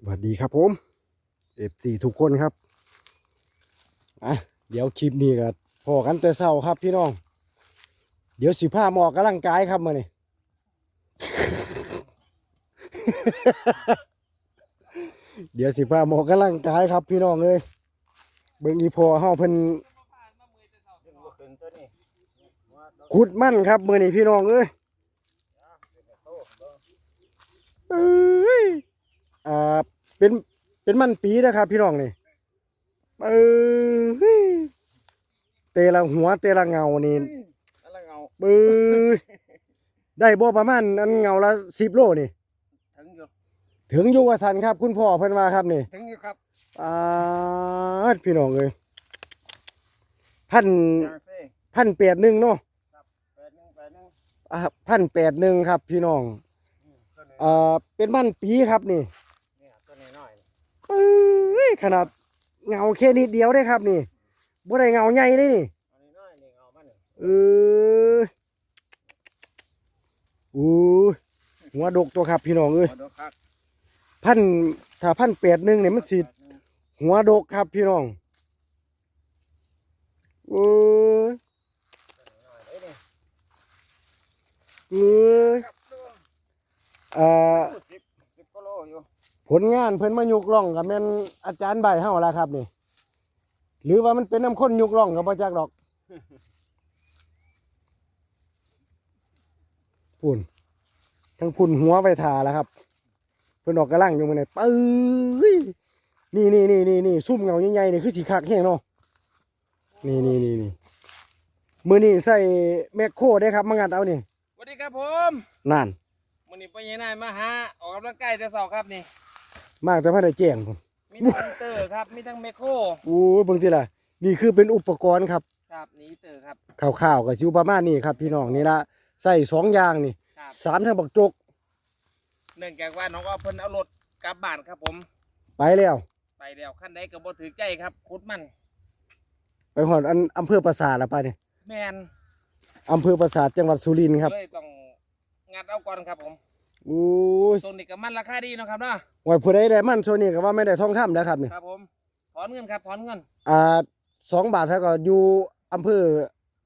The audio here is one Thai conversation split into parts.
สวัสดีครับผมเอฟซีทุกคนครับอะเดี๋ยวคลิปนี้ก็พอกันแต่เช้าครับพี่น้อง เดี๋ยวสิพาหมออกกำลังกายครับมาเนี่เดี๋ยวสิพาหมออกกำลังกายครับพี่น้องเลยเบิ่งอีพอเฮาเพิ่นขุดมั่นครับมือนี้พี่น้องเอ้ย เป็นเป็นมันปีนะครับ พี่น้องนี่เอ้ยเตละหัวเตละเงานี่อะไรเงาเบ้ยได้บ่ประมาณอันเงาละ10โลนี่ถึงอยู่ถึงอยู่ว่าสันครับ คุณพ่อเพิ่นว่าครับนี่ถึงอยู่ครับอ่าพี่น้องเอ้ยพันยางเซ่พันแปดหนึ่งเนาะแปดหนึ่งแปดหนึ่งอ่าพันแปดหนึ่งครับ พี่น้องอืมตัวนี้อ่าเป็นมันปีครับนี่ เนี่ยตัวนี้น้อย เอ้ยขนาดเงาแค่นิดเดียวได้ครับนี่บ่ได้เงาใหญ่ได้นี่ตัวนี้น้อยนี่เงามันนี่เอออู้ยหัวดกตัวครับพี่น้องเอ้ยมาดูครับพันถ้าพันแปดหนึ่งเนี่ยมันสิแปดหนึ่งหัวดกครับพี่น้องเอ้ยตัวนี้น้อยเอ้ยนี่เอ้ยครับตัวอ่า สิบสิบกิโลอยู่ผลงานเพิ่นมายุกล่องกับแม่นอาจารย์ใบเฮาล่ะครับนี่ หรือว่ามันเป็นน้ำข้นยุกล่องก็บ่จักดอกพุ่นทั้งพุ่นหัวไปทาแล้วครับ เพิ่นออกกระลังอยู่มื้อนี้ปื้ยนี่นี่นี่นี่นี่ซุ่มเงาใหญ่ๆนี่คือสิคักแฮงเนาะนี่นี่นี่นี่มื้อนี้ใส่แมคโครได้ครับมางัดเอานี่สวัสดีครับผมนั่นวันนี้ไปยังไงมาหาออกกำลังกายแต่เช้าครับนี่ มากแต่พันได้แจ้งพุ่นมีทั้งอินเตอร์ครับ มีทั้งแมคโครโอ้ยเบิ่งสิล่ะ นี่คือเป็นอุปกรณ์ครับครับนี่อินเตอร์ครับ ข่าวๆก็อยู่ประมาณนี้ครับ พี่น้องนี่ละใส่สองอย่างนี่ครับสามทางบักจกเนื่องจากว่าน้องว่าเพิ่นเอารถกลับบ้านครับผม ไปแล้ว ไปแล้วขั้นใดก็บ่ถือใจครับคุดมัน ไปหอดอันอำเภอปราสาทละไปนี่แมนอำเภอปราสาทจังหวัดสุรินทร์ครับเลยต้องงัดเอาก่อนครับผม โอ้ยตัวนี้ก็มันราคาดีเนาะครับเนาะไว้ผู้ใดได้มันโซนี่ก็ว่าไม่ได้ทองคำนะครับนี่ครับผมถอนเงินครับถอนเงินอ่าสองบาทเท่าก็อยู่อำเภอ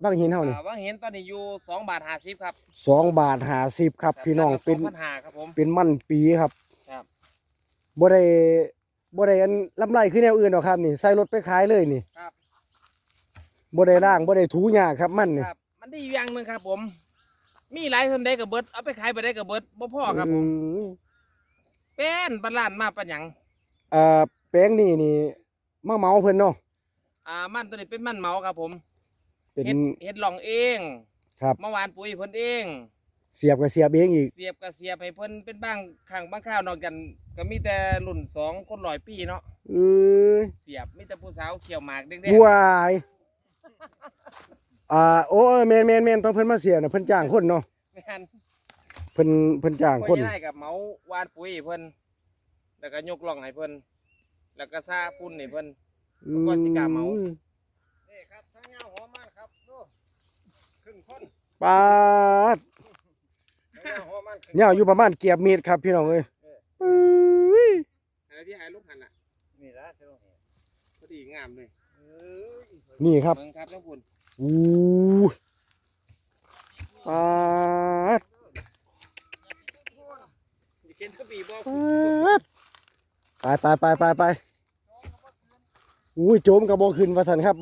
บางหินเท่านี่อ่าว่าเห็นตอนนี้อยู่สองบาทห้าสิบครับสองบาทหาสิบครับพี่น้องเป็นพันหาครับผม เป็นมันปีครับครับ บ่ได้บ่ได้อันลำไรคือแนวอื่นหรอกครับนี่ใส่รถไปขายเลยนี่ครับ บ่ได้ล่างบ่ได้ถูหญ้าครับมันนี่ครับ มันดีอยู่อย่างหนึ่งครับผม มีหลายคนได้กับเบิดเอาไปขายไปได้กับเบิดบ่พอครับผมอืมเป็นบรรลานมาปัญญังอ่าแป้งนี่นี่มาเมาเพิ่นเนาะอ่ามันตัวนี้เป็นมันเมาครับ ผมเป็น เฮ็ดเฮ็ดหลองเองครับ เมื่อวานปุ๋ยเพิ่นเอง เสียบกับเสียบเองอีก เสียบกับเสียบให้เพิ่นเป็นบางครั้งบางคราวนอกกัน ก็มีแต่รุ่นสองคนร้อยปีเนาะเอ้ยเสียบมีแต่ผู้สาวเขียวหมากแดงวาย อ่าโอ้เออแมนแมนแมนตอนเพิ่นมาเสียน่ะเพิ่นจ้างคนเนาะๆแม่นเพิ่นเพิ่นจ้างคคนนได้กับเหมาวานปุ๋ยให้เพิ่นแล้วก็ยกล่องให้เพิ่นแล้วก็ซาฝุ่นให้เพิ่นก็สิกล้าเมาอืนี่ครับทั้งเงาหัวมันครับดูครึ่งคนปาดเงาหัวมันยาวอยู่ประมาณเกียบเมตรครับพี่น้องเอ้ยเอ้ยอะไรที่หายลูกหันอะนี่ละเจ้าพอดีงามเลยนี่ครับเบิ่งครับทั้งฝุ่น อู้ปาดมีเคนก็ปีบ่ปาดไปไปไปไปไปอุ้ยโจมกระโบขึ้นว่าสันครับ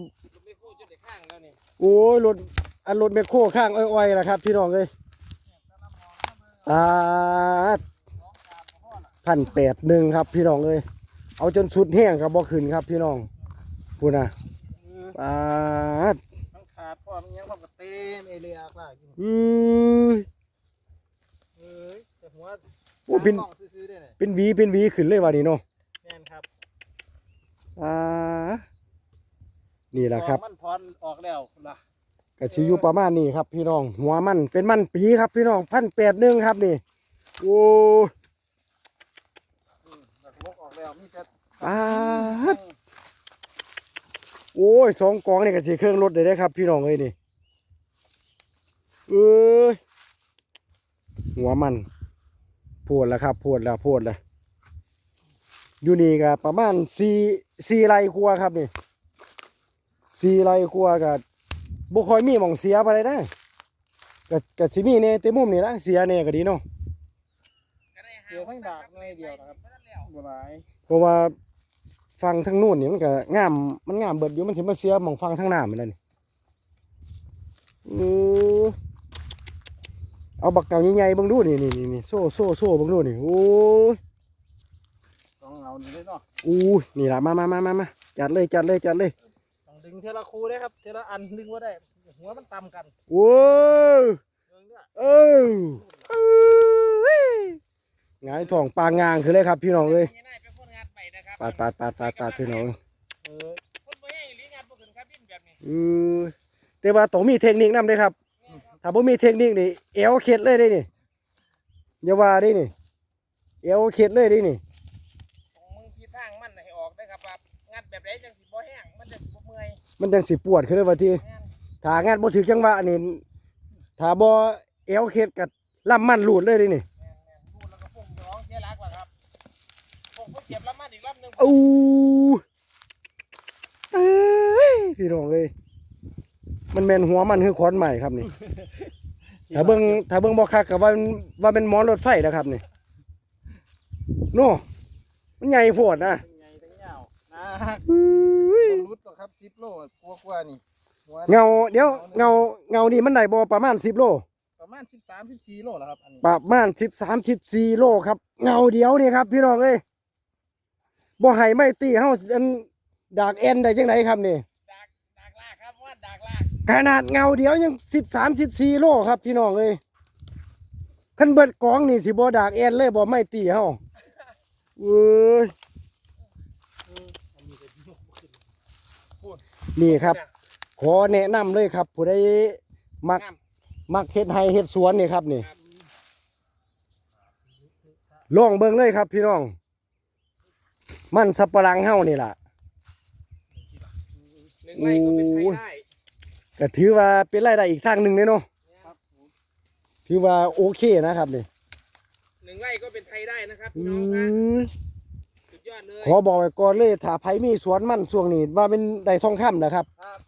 ไม่โคตรจะได้ข้างแล้วนี่โอ้ยรถอันรถแมคโครข้างอ้อยๆนะครับ พี่น้องเอ้ยปาดพันแปดหนึ่งครับ พี่น้องเอ้ยเอาจนสุดแห้งครับบ่ขึ้นครับ พี่น้องพูดนะปาด มเอเลียป่าอยู่อือเอ้ยแต่หัวโอ้เป็น กล้องซื้อๆได้เลยเป็นหวีเป็นหวีขึ้นเลยวันนี้เนาะแม่นครับอ่านี่แหละครับมันพรออกแล้วล่ะกระชิอยู่ประมาณนี้ครับพี่น้อง หัวมันเป็นมันปีครับ พี่น้องพันแปดหนึ่งครับนี่โอ้อืมแล้วก็ลกออกแล้วมีแต่ปาดโอ้ยสองกองนี่ก็สิเครื่องรถได้ได้ครับ พี่น้องเอ้ยนี่ เอ้ยหัวมันโพดแล้วครับโพดแล้วโพดแล้วอยู่นี่ก็ประมาณสี่สี่ไร่ครัวครับนี่สี่ไร่ครัวก็บ่ค่อยมีหม่องเสียไปเลยนะก็ก็สิมีแน่แต่มุมนี่ละเสียแน่ก็ดีเนาะเสียทั้งดากหน่อยเดียวนะครับบ่หลายเพราะว่าฟังทางนู้นนี่มันก็งามมันงามเบิดอยู่มันสิมาเสียหม่องฟังทางหน้ามันนั่นนี่เออ เอาบักเก่าใหญ่ๆเบิ่งดูนี่นี่นี่นี่โซ่โซ่โซ่เบิ่งดูนี่โอ้ยต้องเอานี่เลยเนาะอู้ยนี่ล่ะมามามามามาจัดเลยจัดเลยจัดเลยต้องดึงเทละคูได้ครับเทละอันดึงว่าได้หัวมันต่ำกันโว้ยเรื่องเนี้ยเออเอ้ยหงายท้องปลางางคือเลยครับ พี่น้องเอ้ยยังไงเป็นคนงานไปนะครับปาดปาดปาดปาดปาดพี่น้องเออคนบ่ให้หรืองานบ่ขึ้นครับดินแบบนี้เออแต่ว่าต้องมีเทคนิคนำเด้ครับ ถ้าบ่มีเทคนิคนี่เอวเข็ดเลยเด้นี่อย่าว่าเด้นี่เอวเข็ดเลยเด้นี่ตรงมึงที่ทางมันให้ออกได้ครับว่างัดแบบไหนจังสิบ่แห้งมันจะบ่เมื่อยมันจังสิปวดขึ้นเลยว่าที่แม่นถ้างานบ่ถึกจังหวะนี่ถ้าบ่เอวเข็ดก็ล่ำมันหลุดเลยเด้นี่แม่นแม่นดูแล้วก็พุ่งจะร้องเสียหลักล่ะครับพุ่งเพิ่นเจ็บแล้วมันอีกรอบหนึงอู้เอ้ยพี่น้องเอ้ย มันแม่นหัวมันคือขอนใหม่ครับนี่ ถ้าเบิ่งถ้าเบิ่งบ่คักก็ว่ามันว่าเป็นหมอนรถไฟนะครับนี่โน่มันใหญ่โพดนะทั้งใหญ่ทั้งยาวนะอุ้ยต้องรุดต่อครับ10โลกลัวๆนี่หัวเงาเดี๋ยวเงาเงานี่มันได้บ่ประมาณ10โลประมาณ13 14โลแล้วครับอันนี้ประมาณ13 14โลครับ เงาเดียวนี่ครับ พี่น้องเอ้ยบ่ให้ไม่ตีเฮาอันดากแอนได้จังไดครับนี่ดากดากลากครับว่าดากลาก ขนาดเงาเดียวยัง13 14โลครับพี่น้องเอ้ยคันเบิดกองนี่สิบ่ดากแอนเลยบ่ไม่ตีเฮาเอ้ยนี่ครับ ขอแนะนำเลยครับ ผู้ใดมักงามมักเฮ็ดไฮเฮ็ดสวนนี่ครับนี่ลองเบิ่งเลยครับ พี่น้อง มันสับปะหลังเฮานี่ล่ะหนึ่งไร่ก็เป็นไทยโอ้ยได้ ก็ถือว่าเป็นรายได้อีกทางหนึ่งเลยเนาะครับถือว่าโอเคนะครับนี่หนึ่งไร่ก็เป็นไทยได้นะครับอืพี่น้องครับมสุดยอดเลยขอบอกไว้ก่อนเลยถ้าไผมีสวนมันช่วงนี้ว่าเป็นได้ทองคำนะครับ ครับ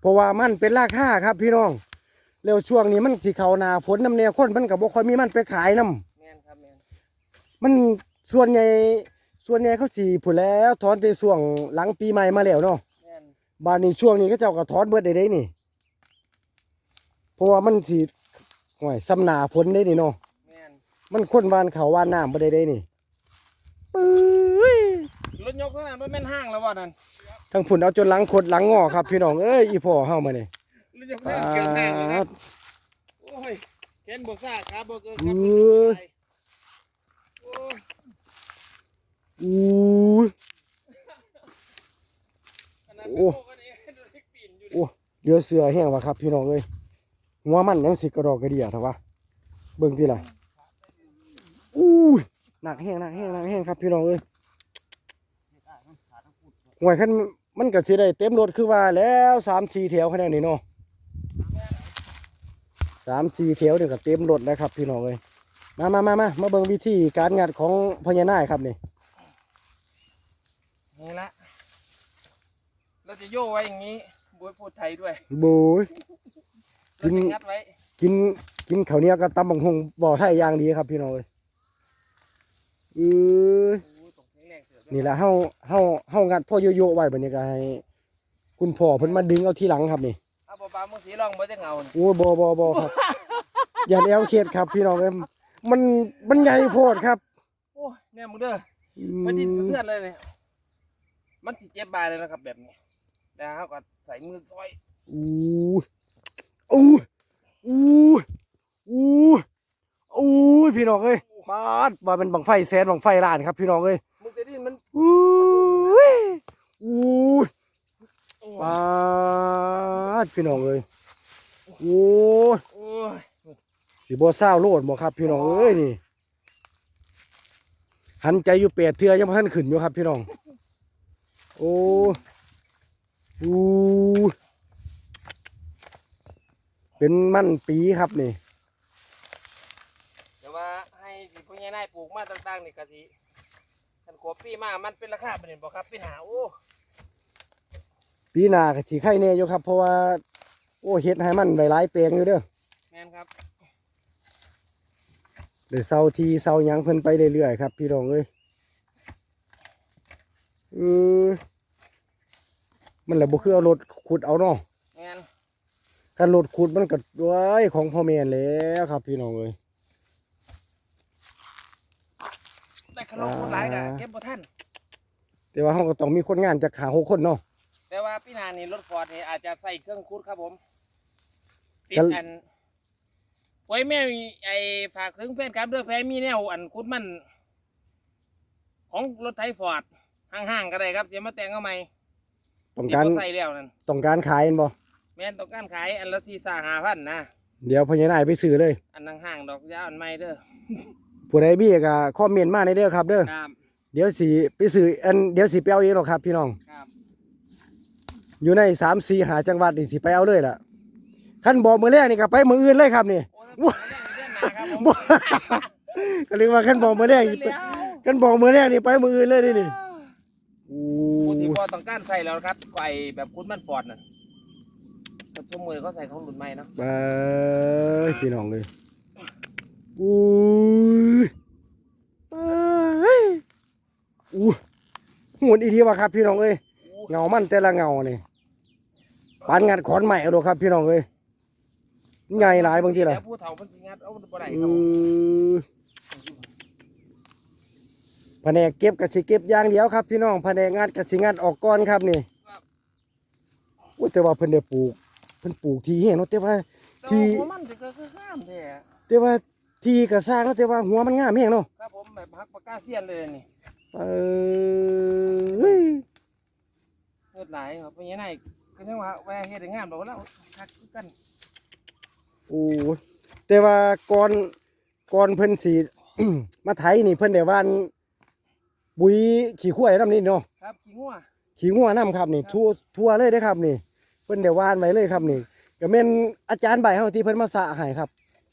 เพราะว่ามันเป็นราคาครับพี่น้องแล้วช่วงนี้มันสิเข้าหน้าฝนน้ำแนวคนมันก็บ่ค่อยมีมันไปขายนํแม่นครับแม่นมันส่วนใหญ่ส่วนใหญ่เขาสีผุนแหล้วถอนในช่วงหลังปีใหม่มาแล้วเนาะแม่นบานนี้ช่วงนี้ก็เจ้าก็ถอนเบิดได้ได้นี่เพ ราะว่ามันสีห่วยสำหนาฝนได้นี่เนาะแม่นมันคนวานเขาวานน้ำบ่ได้ได้นี่ปื้ยรถยกเท่านั้นมันแม่นห้างแล้วว่านั่นทั้งผุนเอาจนหลังขดหลังงอครับ พี่น้องเอ้ยอีพ่อเฮามานี่รถยกเท่านั้นเกินห้างแล้วนะโอ้ยแขนบวกซ่าขาบวกเกินครับเอ้ยโอ้ยอู้ย ขนาดโอ้เป็นโลกอันนี้ดูที่ปีนอยู่โอ้เหลือเสือแห้งว่ะครับ พี่น้องเอ้ย หัวมันยังสิกระดอกกระเดียเถอะวะเบิ่งทีละอู้ยหนักแห้งหนักแห้งหนักแห้งครับพี่น้องเอ้ยหวยคันมันก็สิได้เต็มรถคือว่าแล้วสามสี่แถวขนาดนี้เนาะสามสี่แถวนี่ก็เต็มรถแล้วครับพี่น้องเลยมามามามามาเบิ่งวิธีการงัดของพญานาคครับนี่นี่ละเราจะโย่ไว้อย่างนี้บวยพูดไทยด้วยโบูย เราจะงัดไว้กินกินข้าวเหนียวกับตำบักหงบ่อไทยอย่างดีครับพี่น้องเลยเออโอ้ยตกแข็งแรงเสือด้วยนี่แหละเฮาเฮาเฮางัดพ่อโยโย่ไว้บัดนี้ก็ให้ คุณพ่อเพิ่นมาดึงเอาทีหลังครับนี่เอาปลาปลามึงสีลองบ่จะเงาน่ะโอ้ยบอบอบอครับ อย่าแอวเขตครับ พี่น้องเอ้ยมันมันใหญ่โพดครับโอ้ยเนี่ยมึงเด้ออืมันดินสะมเทือนเลยเนี่ยมันสิเจ็บบายเลยนะครับแบบนี้แต่เขาก็ใส่มือซอยอู้ อู้อู้อู้อู้พี่น้องเอ้ยปาดว่าเป็นบังไฟแสนบังไฟล้านครับ พี่น้องเอ้ยมึงจะดินมันอู้อู้โอ้ปาดพี่น้องเอ้ยโอ้โอ้ยสิบ่เศร้าโลดบ่ครับพี่น้องเอ้ยนี่หันใจอยู่แปดเทื่อยังบ่ทันขึ้นอยู่ครับ พี่น้อง โอ้อู้ เป็นมันปีครับนี่ เดี๋ยวว่าให้สิพ่อใหญ่นายปลูกมาต่างๆนี่กะสิขคันขวบปีมามันเป็นราคาเป็นบ่ครับปีหน้าโอ้ปีหน้าก็สิไข่แน่อยู่ครับ เพราะว่าโอ้เฮ็ดให้มันไว้หลายแปลงอยู่เด้อแม่นครับเดี๋ยวเซาทีเซาหยังเพิ่นไปเรื่อยๆครับ พี่น้องเอ้ยเออมันแหละบ่คือเอารถขุดเอาเนาะแม่น การรถขุดมันก็ด้วยของพ่อแม่นแหล้วครับ พี่น้องเอ้ยแต่ขนมคนหลายก็อ่าเก็บบ่ทันแต่ว่าเฮาก็ต้องมีคนงานจักหาหกคนเนาะแต่ว่าปีหน้านี่รถฟอร์ดนี่อาจจะใส่เครื่องคุดครับผมติดก็อันไว้แม่ไอ้ฝากถึงแฟนครับเด้อแฟนมีแนวอันคุดมัน ของรถไถฟอร์ดห่างๆก็ได้ครับเสียมาแต่งเอาใหม่ต้องที่การบ่ใส่แล้วนั่นต้องการขายแม่นบ่แม่นต้องการขายอันละสี่สาห้าพันนะเดี๋ยวพ่อใหญ่นายไปซื้อเลย อันห่างๆดอกยาวอันใหม่เด้อผู้ใดมีก็คอมเมนต์มาในเด้อครับ เด้อครับเดี๋ยวสิไปซื้ออันเดี๋ยวสิไปเอาเองหรอกครับ พี่น้อง ครับอยู่ใน3 4หาจังหวัดนี่สิไปเอาเลยล่ะคันบอกมื้อแรกนี่ก็ไปมื้ออื่นเลยครับนี่โอ้ยเรื่องหนาครับผมบ่ ก็เรียกว่าคันบอกมื้อแรกนี่ไปคันบอกมื้อแรกนี่ไปมื้ออื่นเลยนี่นี่โอ้ผู้ที่พอต้องการใส่แล้วครับไอแบบคุดมันฟอร์ดน่ะก็ ชั่วมือเขาใส่ของรุ่นใหม่เนาะไปพี่น้องเลยอู้ยไปอู้หุ่นอีดีว่ะครับ พี่น้องเอ้ยเงามันแต่ละเงานี่ปานงัดขอนใหม่เอาดูครับ พี่น้องเอ้ยใหญ่หลายบางทีล่ะแล้วผู้เฒ่าเพิ่นสิงัดเอาบ่ได้อืครับผมอแผนกเก็บกับสิเก็บอย่างเดียวครับ พี่น้องแผนกงัดกับสิงัดออกก่อนครับนี่อุ้ยแต่ว่าเพิ่นได้ปลูก เพิ่นปลูกทีเห็นเนาะแต่ว่าที่ที่หัวมันสิก็คือห้ามแท้แต่ว่าทีก็สร้างเนาะแต่ว่าหัวมันงามแฮงเนาะครับผมแบบฮักปากกาเซียนเลยนี่เออเฮ้ยเฮ็ดหลายครับเพราะงั้นไอ้ก็จังว่าแวเฮ็ดให้งามดอกแล้วฮักคือกันโอ้ยแต่ว่าก่อนก่อนเพิ่นสิ มาไถนี่เพิ่นได้หว่านปุ๋ยขี้ข้วยน้ำนี่เนาะครับขี้งัวขี้งัวน้ำครับนี่ครับทั่วทั่วเลยเด้อครับนี่เพิ่นได้หว่านไว้เลยครับนี่ก็แม่นอาจารย์ใบเฮาที่เพิ่นมาสระให้ครับ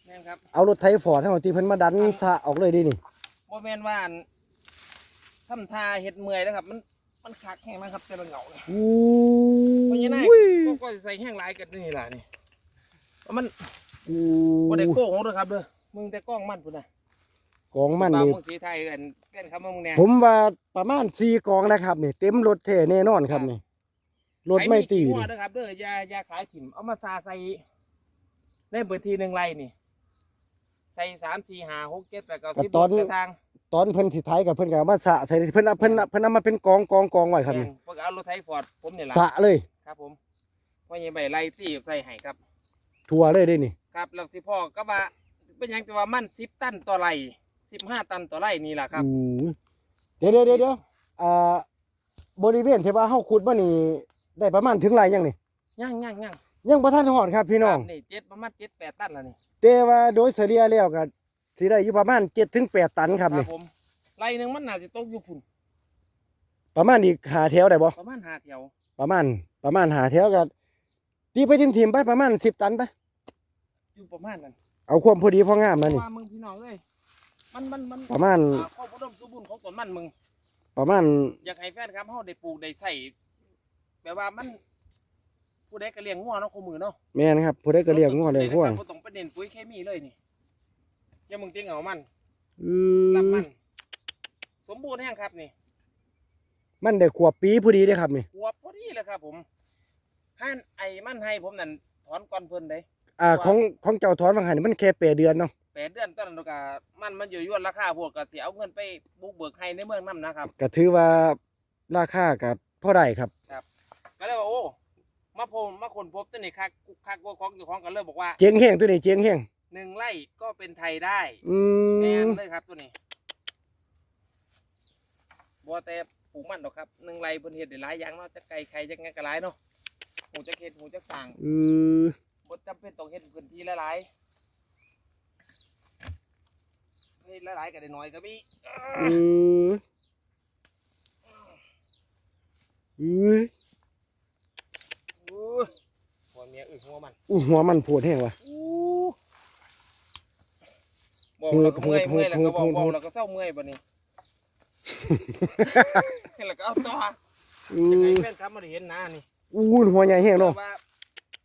แม่นครับเอารถไถฟอร์ดเฮาที่เพิ่นมาดันสระออกเลยดินี่บ่แม่นว่าอันทำทาเฮ็ดเมื่อยนะครับ มันมันคักแห้งนะครับแต่ละเหงาเลยอู้เพราะงั้นไอ้ยก็ก็สิใส่แห้งหลายกันนี่ล่ะนี่เพราะมันอู้บ่ได้โกงเด้อครับเด้อมึงแต่กล้องมันพุ่นน่ะกองมันบางนี่มึงสีไทยกันแก่นคำว่ามึงแน่ผมว่าประมาณ4กองนะครับนี่เต็มรถแท้แน่นอนครับนี่ รถไม่ตีไอ้นี่ขี้งัวเด้อครับเด้ออย่าอย่าขายถิ่มเอามาซาใส่ในเบอร์ทีหนึ่งไรนี่ ใส่สามสี่ห้าหกเจ็ดแปดเก้าสิบกระทางตอนเพิ่นสิไถกับเพิ่นก็เอามาสระใส่เพิ่นเอาเพิ่นเอาเพิ่นเอามาเป็นกองกองกองไว้ครับแม่นี่นพวกเอารถไถฟอร์ดผมเนี่ยละสระเลย ครับ ผมว่ายังใบไล่ตีใส่ให้ครับ ทั่วเลยเด้นี่ ครับแล้วสิพ่อก็ว่าเป็นหยังแต่ว่ามันสิบตันต่อไรสิบห้าตันต่อไรนี่แหละครับอู้เดี๋ยวเดี๋ยวเดี๋ยวเดี๋ยวอ่าบริเวณที่ว่าเฮาขุดมานี่ ได้ประมาณถึงไรยังนี่ย่างย่างย่างยังบ่ทันฮอดครับพี่น้องครับนี่เจ็ดประมาณเจ็ดแปดตันแล้วนี่แต่ว่าโดยเฉลี่ยแล้วก็สิได้อยู่ประมาณ7ถึง8ตันครับนี่ผมไรหนึ่งมันน่าจะตกอยู่พุ่นประมาณอีกหาแถวได้บ่ประมาณห้าแถวประมาณประมาณหาแถวก็ตีไปทิมๆไปประมาณ10ตันไปอยู่ประมาณนั้นเอาความพอดีพองามเพแล้วราะนี่ว่ามึงพี่น้องเอ้ยมันมันมันประมาณอ่าข้อบุดมสมบูรณ์ของต้นมันมึงประมาณอยากให้แฟนครับเฮาได้ปลูกได้ใส่ แบบว่ามันผู้ใดก็เลี้ยงงัวเนาะคู่มือเนาะแม่นครับผู้ใดก็เลี้ยงงัวเลี้ยงควายบ่ต้องไปเน้นปุ๋ยเคมีเลยนี่อย่ามึงติงเอามันอืรับมมัน สมบูรณ์แห้งครับนี่มันได้ขวบปีพอดีเด้ครับนี่หัวพอดีเลยครับ ผมห่านไอ้มันให้ผมนั่นถอนก่อนเพิ่นได้อ่าของของเจ้าถอนบางหันนี่มันแค่แปดเดือนเนาะแปดเดือนตอนนั้นก็มันมันอยู่ยวนราคาพวกก็สิเอาเงินไปบุกเบิกให้ในเมืองนํนะครับ ก็ถือว่าราคาก็พอได้ครับ ก็เลยว่าโอ้มาพมมาคนพบตัวนี้คักคักว่าของเจ้าของก็เลยบอกว่าเจียงแห้งตัวนี้เจียงแห้งหนึ่งไร่ก็เป็นไทยได้อืแมนมเลยครับตัวนี้บัวแต่ปลูกมันดอกครับหนึ่งไร่เพิ่นเฮ็ดได้หลายอย่างเนาะจะไก่ไข่จะไงก็หลายเนาะหูจะเฮ็ดหูจะสั่งอือบ่จำเป็นต้องเฮ็ดพื้นที่หลายๆเฮ็ดหลายๆก็ได้น้อยก็มีอืออืออู้หัวเมีย อึหัวมันอู้หัวมันปวดแห้งว่ะอู้บอกแล้วก็เมื่อยโหดโหดเมื่อยแล้วก็บอกโหดบอโหกดแล้วก็เศร้าเมื่อยบัดนี้แล้วก็เอาต่ออืยังไงมแฟนครับมาได้เห็นหน้านี่อู้หัวใหญ่แห้งเนาะว่า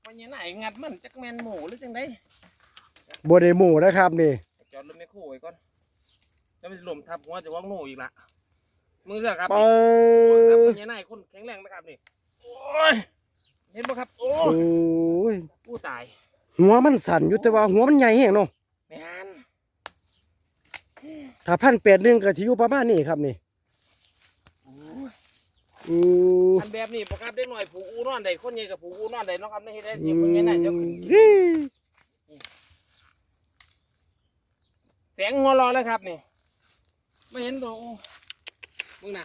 วันนี้ไหนงัดมันจักแมนหมูหรือจังไดบ่ได้หมู่นะครับนี่จอดรถไม่คู่ไว้ก่อนจะไม่หล่มทับหัวจะว่างหนูอีกละมือเสือครับเปิครับดวันนี้ไหนคนแข็งแรงนะครับนี่โอ้ย เห็นปะครับ โอ้โอ้ยผู้ตายหัวมันสั่นอยู่แต่ว่าหัวมันใหญ่แห้งเนาะแมนถ้าพันแปดหนึ่งก็สิอยู่ประมาณนี้ครับนี่โอ้ยอืออันแบบนี้ปะครับได้หน่อยผูกอูนอนได้คนใหญ่กับผูกอูนอนได้เนาะครับในเฮ็ดได้อืที่มคนใหญ่น่ะเดี๋ยวขึ้นอี้แสงหัวเรอแล้วครับนี่ไม่เห็นตัวโอ้มึงน่ะ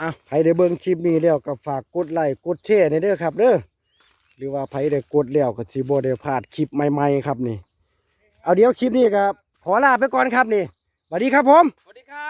อะใครได้เบิ่งคลิปนี้แล้วก็ฝากกดไลค์กดแชร์ในเด้อครับเด้อหรือว่าใครได้กดแล้วก็สิบ่ได้พลาดคลิปใหม่ๆครับนี่ เอาเดี๋ยวคลิปนี้ครับขอลาไปก่อนครับนี่สวัสดีครับผม สวัสดีครับ